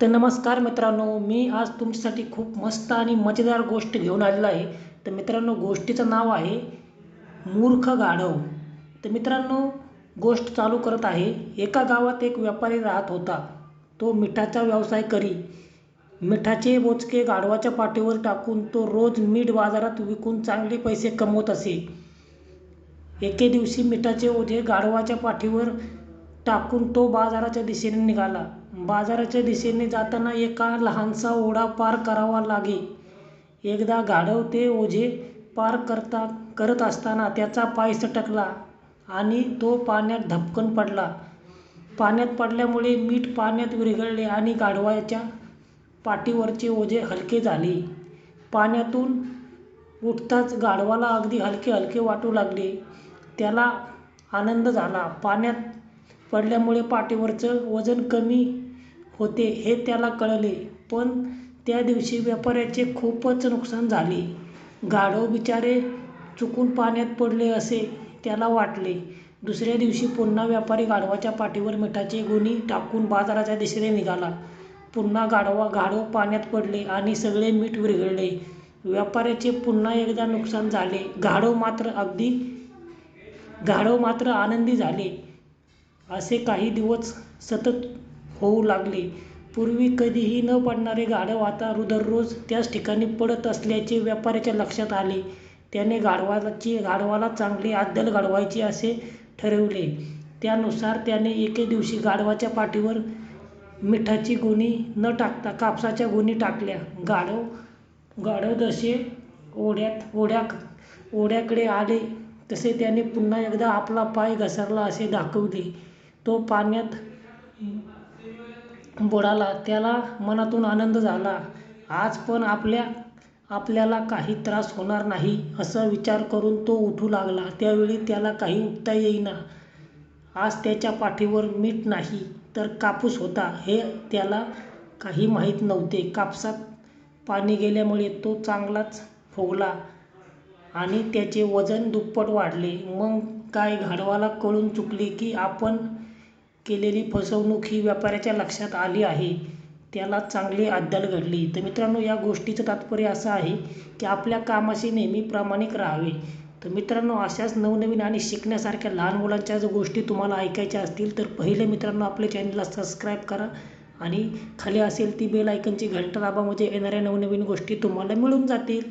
तर नमस्कार मित्रांनो मी आज तुमच्यासाठी खूप मस्त आणि मजेदार गोष्ट घेऊन आलेलो आहे. तर मित्रांनो गोष्टीचं नाव आहे मूर्ख गाढव. तर मित्रांनो गोष्ट चालू करत आहे. एका गावात एक व्यापारी राहत होता. तो मिठाचा व्यवसाय करी. मिठाचे बोचके गाढवाच्या पाठीवर टाकून तो रोज मीठ बाजारात विकून चांगले पैसे कमवत असे. एके दिवशी मिठाचे ओझे गाढवाच्या पाठीवर टाकून तो बाजाराच्या दिशेने निघाला. बाजाराच्या दिशेने जाताना एका लहानसा ओढा पार करावा लागे. एकदा गाढव ते ओझे पार करता करत असताना त्याचा पाय सटकला आणि तो पाण्यात धपकन पडला. पाण्यात पडल्यामुळे मीठ पाण्यात विरघळले आणि गाढवाच्या पाठीवरचे ओझे हलके झाले. पाण्यातून उठताच गाढवाला अगदी हलके हलके वाटू लागले. त्याला आनंद झाला. पाण्यात पडल्यामुळे पाठीवरचं वजन कमी होते हे त्याला कळले. पण त्या दिवशी व्यापाऱ्याचे खूपच नुकसान झाले. गाढव बिचारे चुकून पाण्यात पडले असे त्याला वाटले. दुसऱ्या दिवशी पुन्हा व्यापारी गाढवाच्या पाठीवर मिठाची गुणी टाकून बाजाराच्या दिशेने निघाला. पुन्हा गाढवा गाढव पाण्यात पडले आणि सगळे मीठ विरघळले. व्यापाऱ्याचे पुन्हा एकदा नुकसान झाले. गाढव मात्र अगदी गाढव मात्र आनंदी झाले. असे काही दिवस सतत होऊ लागले. पूर्वी कधीही न पडणारे गाढव आता दररोज त्याच ठिकाणी पडत असल्याचे व्यापाऱ्याच्या लक्षात आले. त्याने गाढवाची गाढवाला चांगली अद्दल घडवायची असे ठरवले. त्यानुसार त्याने एके दिवशी गाढवाच्या पाठीवर मिठाची गोणी न टाकता कापसाच्या गोणी टाकल्या. गाढव गाढव जसे ओढ्यात ओढ्या ओढ्याकडे आले तसे त्याने पुन्हा एकदा आपला पाय घसरला असे दाखवले. तो पाण्यात बुडाला त्याला मनातून आनंद झाला. आज पण आपल्या आपल्याला काही त्रास होणार नाही असा विचार करून तो उठू लागला. त्यावेळी त्याला काही उठता येईना. आज त्याच्या पाठीवर मीठ नाही तर कापूस होता हे त्याला काही माहीत नव्हते. कापसात पाणी गेल्यामुळे तो चांगलाच फुगला आणि त्याचे वजन दुप्पट वाढले. मग काय गाढवाला कळून चुकले की आपण केलेली फसवणूक ही व्यापाऱ्याच्या लक्षात आली आहे. त्याला चांगली अद्दल घडली. तर मित्रांनो या गोष्टीचं तात्पर्य असं आहे की आपल्या कामाशी नेहमी प्रामाणिक राहावे. तर मित्रांनो अशाच नवनवीन आणि शिकण्यासारख्या लहान मुलांच्या जर गोष्टी तुम्हाला ऐकायच्या असतील तर पहिले मित्रांनो आपल्या चॅनलला सबस्क्राईब करा आणि खाली असेल ती बेल आयकनची घंटा दाबा म्हणजे येणाऱ्या नवनवीन गोष्टी तुम्हाला मिळून जातील.